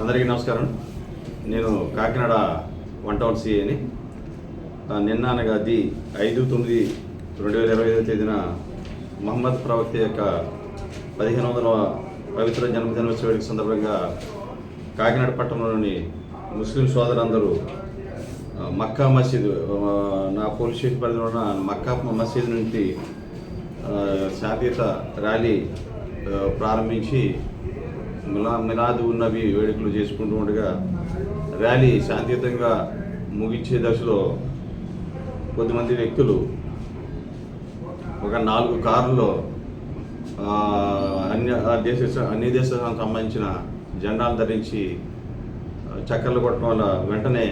అందరికీ నమస్కారం. నేను కాకినాడ వన్ టౌన్ సిఏని నిన్న అనగా అది ఐదు తొమ్మిది రెండు వేల ఇరవై ఐదో తేదీన మహమ్మద్ ప్రవక్త యొక్క పదిహేను వందల పవిత్ర జన్మదినోత్సవ వేడుక సందర్భంగా కాకినాడ పట్టణంలోని ముస్లిం సోదరులందరూ మక్కా మసీదు నా పోలీస్ స్టేషన్ పరిధిలో ఉన్న మక్కా మసీదు నుంచి శాంతియుత ర్యాలీ ప్రారంభించి మిలా మిలాద్ ఉన్నవి వేడుకలు చేసుకుంటూ ఉండగా ర్యాలీ శాంతియుతంగా ముగించే దశలో కొద్దిమంది వ్యక్తులు ఒక నాలుగు కార్లలో అన్య దేశ అన్ని దేశాలకు సంబంధించిన జెండాలు ధరించి చక్కర్లు కొట్టడం వల్ల వెంటనే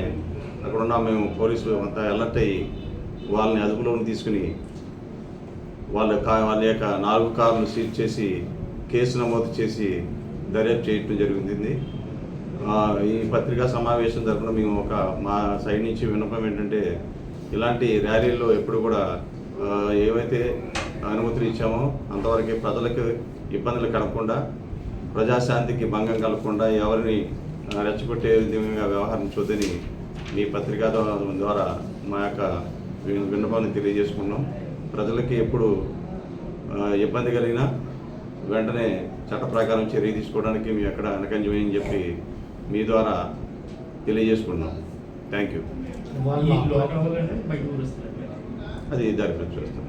అక్కడున్న మేము పోలీసులు అంతా అలర్ట్ అయ్యి వాళ్ళని అదుపులోకి తీసుకుని వాళ్ళ కా వాళ్ళ యొక్క నాలుగు కార్లు సీజ్ చేసి కేసు నమోదు చేసి దర్యాప్తు చేయటం జరిగింది. ఈ పత్రికా సమావేశం తరఫున మేము ఒక మా సైడ్ నుంచి విన్నపం ఏంటంటే ఇలాంటి ర్యాలీల్లో ఎప్పుడు కూడా ఏవైతే అనుమతులు ఇచ్చామో అంతవరకే ప్రజలకు ఇబ్బందులు కలగకుండా ప్రజాశాంతికి భంగం కలగకుండా ఎవరిని రెచ్చగొట్టే విధంగా వ్యవహరించొద్దని మీ పత్రికా ద్వారా మా యొక్క విన్నపాన్ని తెలియజేసుకున్నాం. ప్రజలకి ఎప్పుడు ఇబ్బంది కలిగినా వెంటనే చట్ట ప్రకారం చర్య తీసుకోవడానికి మీ అక్కడ అనకంజమని చెప్పి మీ ద్వారా తెలియజేసుకున్నాం. థ్యాంక్ యూ అది దర్యాప్తు చేస్తాం